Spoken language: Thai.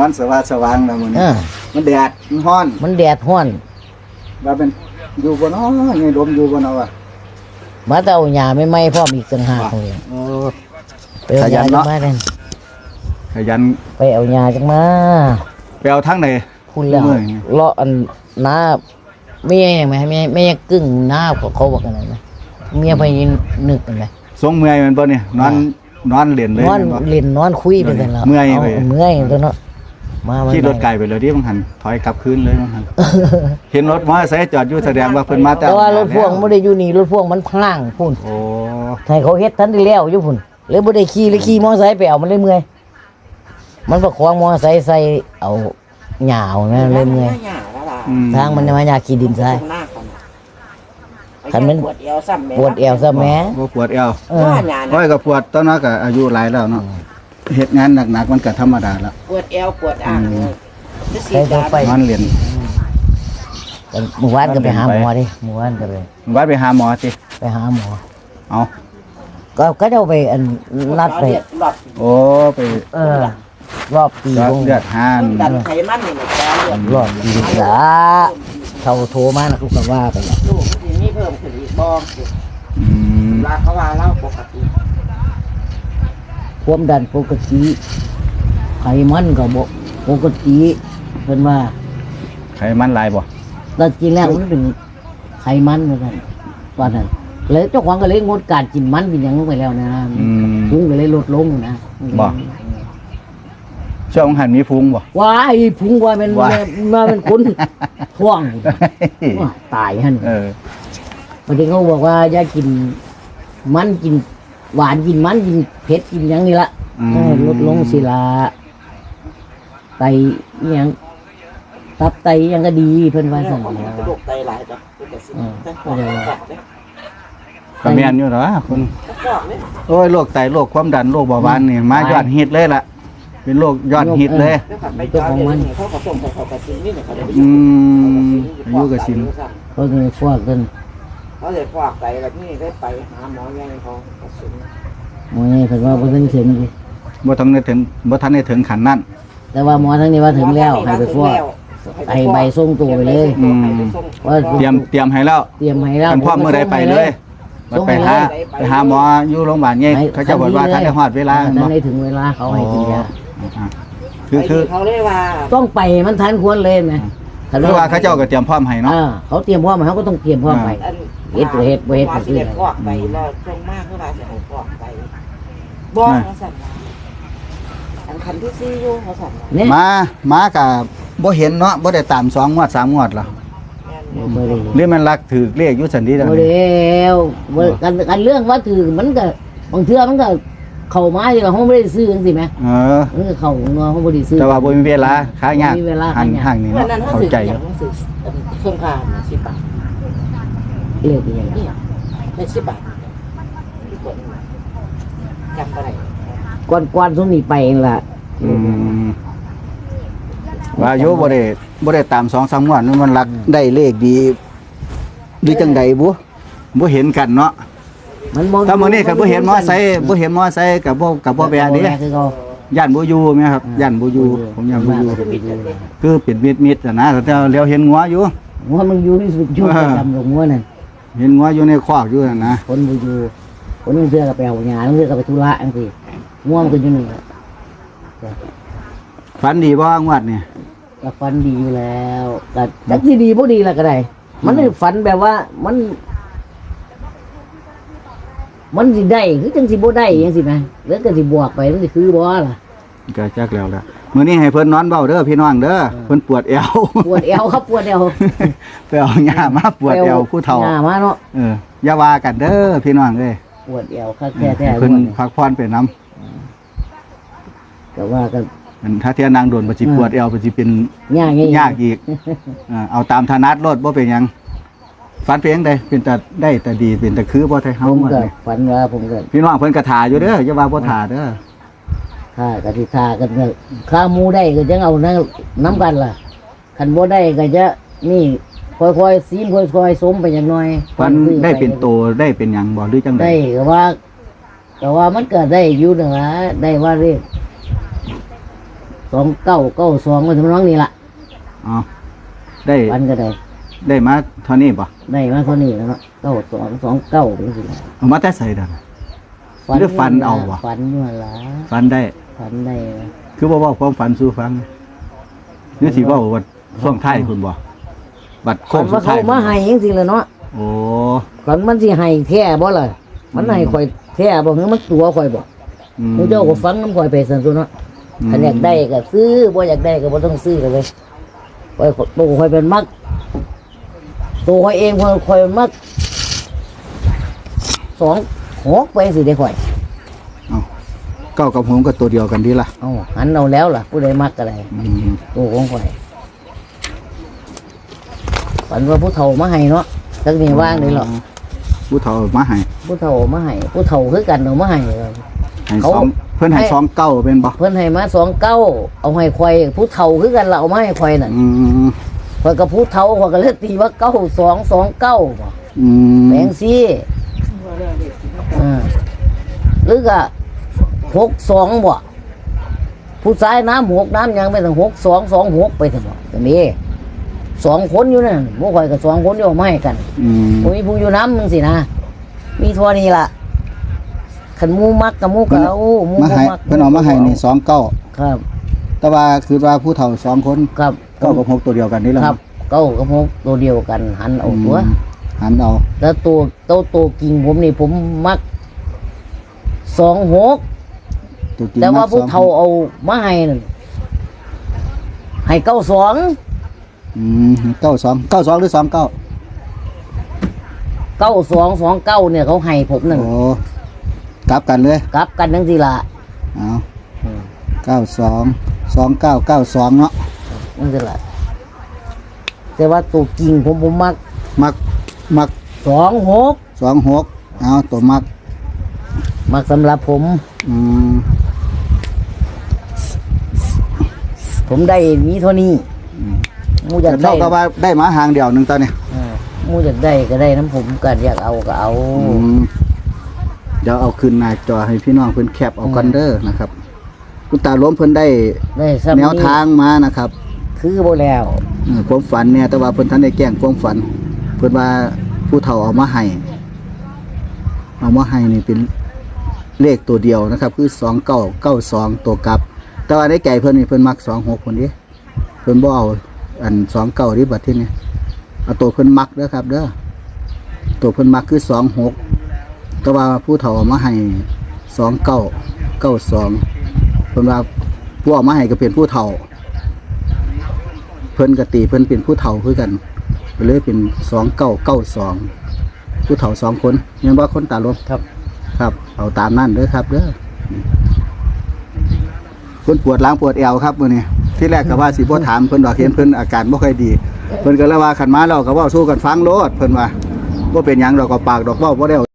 นอนสว่างสว่างแล้วมื้อเอนี้อมันแดดมันร้อนมันแดดห้อนว่าเป็นอยู่บ่เนาะไงดมอยู่บ่เนาะวะมาแต่เอาหญ้าไม่ไหม้พร้อมอีกต่างหากเลยโอ้ ไปเอาหญ้าขยันจัเนาะ งมาเลยขยันไปเอาหญ้าจังมาไปเอาทั้งไหน คุณแล้วเมื่อยเลาะอันหน้าเมียยังไงเมียเมียกึ่งหน้าของเขาบอกกันนะเมียไปนึกกันไหมสงเมื่อยแมันบ่เนี่ยนอนนอนเล่นเลยนอนแม่นบ่ เล่นนอนคุยไปกันแล้วเมื่อยไปาเมื่อยตัวเนาะ มามาขี่รถไกลไปเลยดิมันหันถอยกลับคืนเลยมันหันเห็นรถมอเตอร์ไซค์จอดอยู่แสดงว่าเพิ่นมาแต่แต่ว่ารถพ่วงไม่ได้อยู่นี่รถพ่วงมันพังพุ่นโอ้ให้เขาเฮ็ดทันได้แล้วอยู่พุ่นเลยบ่ได้ขี่เลยขี่มอไซค์ไปเอามันเลยเมื่อยมันประคองมอไซค์ใส่เอาหญ้าเอาแม่เลยเมื่อยหญ้าแล้วล่ะอืมทางมันจะมาอยากขี่ดินทรายตรงหน้าก่อนน่ะคันมัน ปวดเอวซ้ำแม่ปวดเอวซะแหม่บ่ปวดเอวเออว่าหญ้าโอ้น่ะยก็ปวดตอนนั้นก็อายุหลายแล้วเนาะ เฮ็ดงานหนักๆมันก็ธรรมดาแล้วปวดเอวปวดอ่างเลยจะสีใส่ดาตัวไป นอนเล่นแต่เมื่อวานก็ไปหาหมอดิเมื่อวานก็ไปว่าไปหาหมอสิไปหาหมอ เอาก็ก็จะเอาไปอันนัดไปหลอดโอ้ไปเออ รอบปีจอดวงเลือดหานดันไขมันนี่แหละจ้าเลือดรอบปีละเขาโทรมานะเขาก็ว่าไปแล้วลูกที่นี่เพิ่มขึ้นอีกบ้องอืมลาเขาว่าเล่าปกติ ความดันปกติไขมันก็บ่ปกติเพิ่นว่าไขมันหลายบ่แต่จริงแล้วมันเป็นไขมันเหมือนกันว่านั้นเลยเจ้าของก็เลยงดการกินมันกินหยังลงไปแล้วนะอืมพุงก็เลยลดลงนะบ่ช่วงหันมีพุงบ่ ว้ายพุงว่ามันว้าย มาเป็นคนท่วงว้ายตายฮั่นเออ บางทีเขาบอกว่าอย่ากินมันกิน หวานกินมันกินเผ็ดกินหยังนี่ละอืมต้องลดลงสิละไตอิหยังตับไตอิหยังก็ดีเพิ่นว่าเรื่อสั่งนของแล้วกระดูกไตหลายจ้ะเป็นแต่สิ่งอืม แต่ของกัดเนี่ยก็แม่นอยู่เหรอคุณแต่ของเนี่ยโอ้ยโรคไตโรคความดันโรคเบาหวานนี่มายอดฮิตเลยล่ะ เป็นโรคยอดฮิตเลย เรื่องขับไปจอดเนี่ยนี่เขาผสมใส่เขากระสินนี่เนี่ยเขาจะไปอืมอายุกสิน เขาก็เลยฟอกกัน เขาเลยฟอกไตแบบนี้ได้ไปหาหมอใหญ่เขากระสินหมอนี่เพิ่นว่าบ่ถึงถึงดิบ่ทันได้ถึงบ่ทันได้ถึงขันนั้นแต่ว่าหมอทั้งนี้ว่าถึงแล้วให้ไปฟอกให้ใบส่งตัวไปเลยอืมว่าเตรียมเตรียมให้แล้วเตรียมให้แล้วคันพร้อมเมื่อใดไปเลยส่งไปให้หาเลยไปหาหมออยู่โรงพยาบาลใหญ่ให้เขาจะบอกว่าถ้าได้ฮอดเวลาถ้าเนาะได้ถึงเวลาเขาให้กินยาอ่าคือคือเขาเรียกว่า ต้องไปมันทันควรเลย ไหมคือว่าเขาเจ้าก็เตรียมพร้อมให้เนาะ อ่าเขาเตรียมพร้อมมาเขาก็ต้องเตรียมพร้อมไป อันเฮ็ดบ่เฮ็ดบ่เฮ็ดหมอสิได้ฟอกไตแล้วตรงมากเท่าไหร่สิให้ฟอกไตบ้องเขาสั่นมาอันคันที่ซีอยู่เขาสั่นมาเนี่ยมามากับบ่เห็นเนาะบ่ได้ตามสองงวดสามงวดหรอแม่นบ่ได้หรือมันรักถือเลขอยู่สันดีดังบ่นี้ได้บ่กันกันเรื่องว่าถือมันก็บางเทื่อมันก็ เข้ามาอยู่กับห้องไม่ได้ซื้อจังซี่แหมเออมันก็เข้าเนาะห้องบ่ได้ซื้อ แต่ว่าบ่มีเวลาค้ายากบ่มีเวลาหันค้ายาก ห่างนี่เมื่อเนาะนั้นเขาเข้าสื่อใจออยู่ย่างหนังสือเครื่องพาเนี่ยสิบบาทเลือกอีหยังนี่เป็นสิบบาทที่กดจำอะไรก่อนก่อนสมนี้ไปนั่นล่ะอืมว่าอยู่บ่ได้บ่ได้ตามสองสามงวดมันรักได้เลขดีหรือจังใดบ่บ่เห็นกันเนาะ มันบ่ถ้ามื้อนี้ก็บ่เห็นมอไซค์บ่เห็นมอไซค์ก็บ่ก็บ่แบะเด้คือเขาย่านบ่อยู่แม่ครับย่านบ่อยู่ผมย่านบ่อยู่คือปิดมิดๆอะนะแต่เลี้ยวเห็นงัวอยู่หัวมันอยู่ที่สุดอยู่เออประจำลงหัวนั่นเห็นงัวอยู่ในคอกอยู่นั่นนะคนบ่อยู่คนนึงเทื่อก็ไปเอาหญ้านึงเทื่อก็ไปธุระจังซี่ง่วงก็อยู่นี่ฝันดีบ่งวดนี่ก็ฝันดีอยู่แล้วก็จักสิดีบ่ดีล่ะก็ได้มันได้ฝันแบบว่ามัน มันสิได้คือจังสิบ่ได้จังซี่แหมแล้วก็สิบวกไปมันสิคือบ่ล่ะก็จักแล้วล่ะมื้อนี้ให้เพิ่นนอนเบ้าเด้อพี่น้องเด้อเพิ่นปวดเอวปวดเอวครับปวดเอวไปเอาหญ้ามาปวดเอวผู้เฒ่าหน้ามาเนาะเอออย่าว่ากันเด้อพี่น้องเอ้ยปวดเอวคักแท้แท้ให้เพิ่นพักผ่อนไปนํก็ว่ากันถ้าเที่ยนางโดนบ่สิปวดเอวบ่สิเป็นยากไงยากอีกเออเอาตามถนัดรถบ่เป็นหยัง ฝันเพียงใดเป็นแต่ได้แต่ดีเป็นแต่คือบ่ไทเฮาผมหมดก็เลยฝันว่าผมก็พี่น้องเพิ่นก็ถ่าอยู่เด้ออย่าว่าบ่ถ่าเด้อค่ากะทิทากันก็ข้าหมูได้ก็จะเอาน้ำน้ำกันล่ะคันบ่ได้ก็จะนี่ค่อยๆซีมค่อยๆสมไปอย่างน้อยฝันได้เป็นโตได้เป็นหยังบ่หรือจังไดได้ก็ว่าก็ว่ามันก็ได้อยู่นะนะได้ว่าเรียกสองเก้าเก้าสองมาถึงน้องนี่ละเอาได้ฟันก็ได้ ได้มาเท่านี้ป่ะได้มาเท่านี้แล้วเนาะเก้าสองสองเก้าเป็นสิเอามาแต่ใส่ดัน หรือฟันเอาวะฟันอยู่หั่นละฝันได้ฟันได้คือบ่เว้าความฝันสู่ฟังนี่สิเว้าว่าช่วงท้ายคุณบ่บัดโค้ฟังนสุว่าดเขาท้ายมาให้ยังสิเลยเนาะโอ้ฟันมันสิให้แท้บ่ล่ะมันให้ข่อยแท้บ่คือมันตัวข่อยบ่อืมมูเจ้าก็ฟังน้ำข่อยไปสันตัวเนาะมถ้าอยากได้ก็ซื้อบ่อยากได้ก็บ่ต้องซื้อกันเลยข่อยตัวข่อยเป็นมัก ตัวข่อยเองข่อยข่อยเป็นมักสองหกไปสิได้ข่อยเก้ากับหงก็ตัวเดียวกันดีล่ะเอาหันเอาแล้วล่ะ ผู้ใดมักก็ได้อืมตัวของข่อยฝันว่าผู้เฒ่ามาให้เนาะจักนี่ว่างเลยหรอกผู้เฒ่ามาให้ผู้เฒ่ามาให้ผู้เฒ่าคือกันเอามาให้ ให้เขา สองเพิ่นให้ให้สองเก้าเป็นบ่เพิ่นให้มาสองเก้าเอาให้ข่อยผู้เฒ่าคือกันละเอามาให้ข่อยน่ะอืม ข่อยกับผู้เฒ่าข่อยก็เลยตีว่าเก้าสองสองเก้าบ่อืมแบงซี่อ่าหรือก็หกสองบ่ผู้ชายน้ำหกน้ำหยังไปถึงหกสองสองหกไปถึงบ่ก็มีสองคนอยู่นั่นพวกข่อยกับสองคนอยู่เอามาให้กัน อืมบ่มีผู้อยู่น้ำมึงสินะ มีเทัวนี้ล่ะขันหมูมักกับหมูก็เอาหมูมาบ่ให้มักเพิ่นเอามาให้นี่สองเก้าครับแต่ว่าคือว่าผู้เฒ่าสองคนครับ เก้ากับหกตัวเดียวกันนี่แหละครับ เก้ากับหกตัวเดียวกัน หันเอาตัวมหันเอาแล้วตัวตัวตัวกิ่งผมนี่ผมมักสองหกตัวจริงแต่ว่ามักผู้สองเฒ่าเอามาให้นั่นให้เก้าสองอืมเก้าสองเก้าสองหรือสองเก้าเก้าสองสองเก้าเนี่ยเขาให้ผมนั่นโอ้กลับกันเลยกลับกันทั้งทีละเอาเก้าสองสองเก้าเก้าสองเนาะ ทั้งทีละแต่ว่าตัวกิ่งผมผมมักมักมักสองหกสองหกเอาตัวมัก มักสำหรับผมอืมผมได้มีเท่านี้หมูอยากเท่าได้กับว่าได้หมาหางเดียวหนึ่งตอนนี้อ่าหมูอยากได้ก็ได้น้ำผมก็อยากเอาก็เอาอืมเดี๋ยวเอาขึ้นหน้าจอให้พี่น้องเพิ่นแคปเอากันเด้อนะครับ คุณตาล้มเพิ่นได้ได้ซ้ำแนนี้วทางมานะครับ คือบ่แล้วเออความฝันเนี่ยแต่ว่าเพิ่นท่านได้แกล้งความฝัน เพิ่นว่าผู้เฒ่าเอามาให้เอามาให้นี่เป็นเลขตัวเดียวนะครับ คือสองเก้าเก้าสองตัวกลับ แต่ว่าในใจเพิ่นนี่เพิ่นมักสองหกคนนี้เพิ่นบ่เอาอันสองเก้าที่บัดที่นี่เอาตัวเพิ่นมักเด้อครับ เด้อตัวเพิ่นมักคือสองหกแต่ว่าผู้เฒ่าเอามาให้สองเก้าเก้าสองเพิ่นว่าผู้เอามาให้ก็เป็นผู้เฒ่า พิ่นกตีเพิ่นเป็นผู้เฒ่าคือกันก็เลยเป็นสองเก้าเก้าสองผู้เฒ่าสองคนยังว่าคนตาลบครับ ครับ เอาตามนั่นเด้อครับเด้อเพิ่นปวดหล้างปวดแอวครับมื้อนี้ที่แรกก็ว่าสิบ่ถามเพิ่นดอกเห็นเพิ่นอาการบ่ค่อยดี เพิ่นก็เลยว่าขันมาแล้วก็เว้าสู้กันฟังโลดเพิ่นว่าบ่เป็นหยังดอกก็ปากดอกเว้าบ่ได้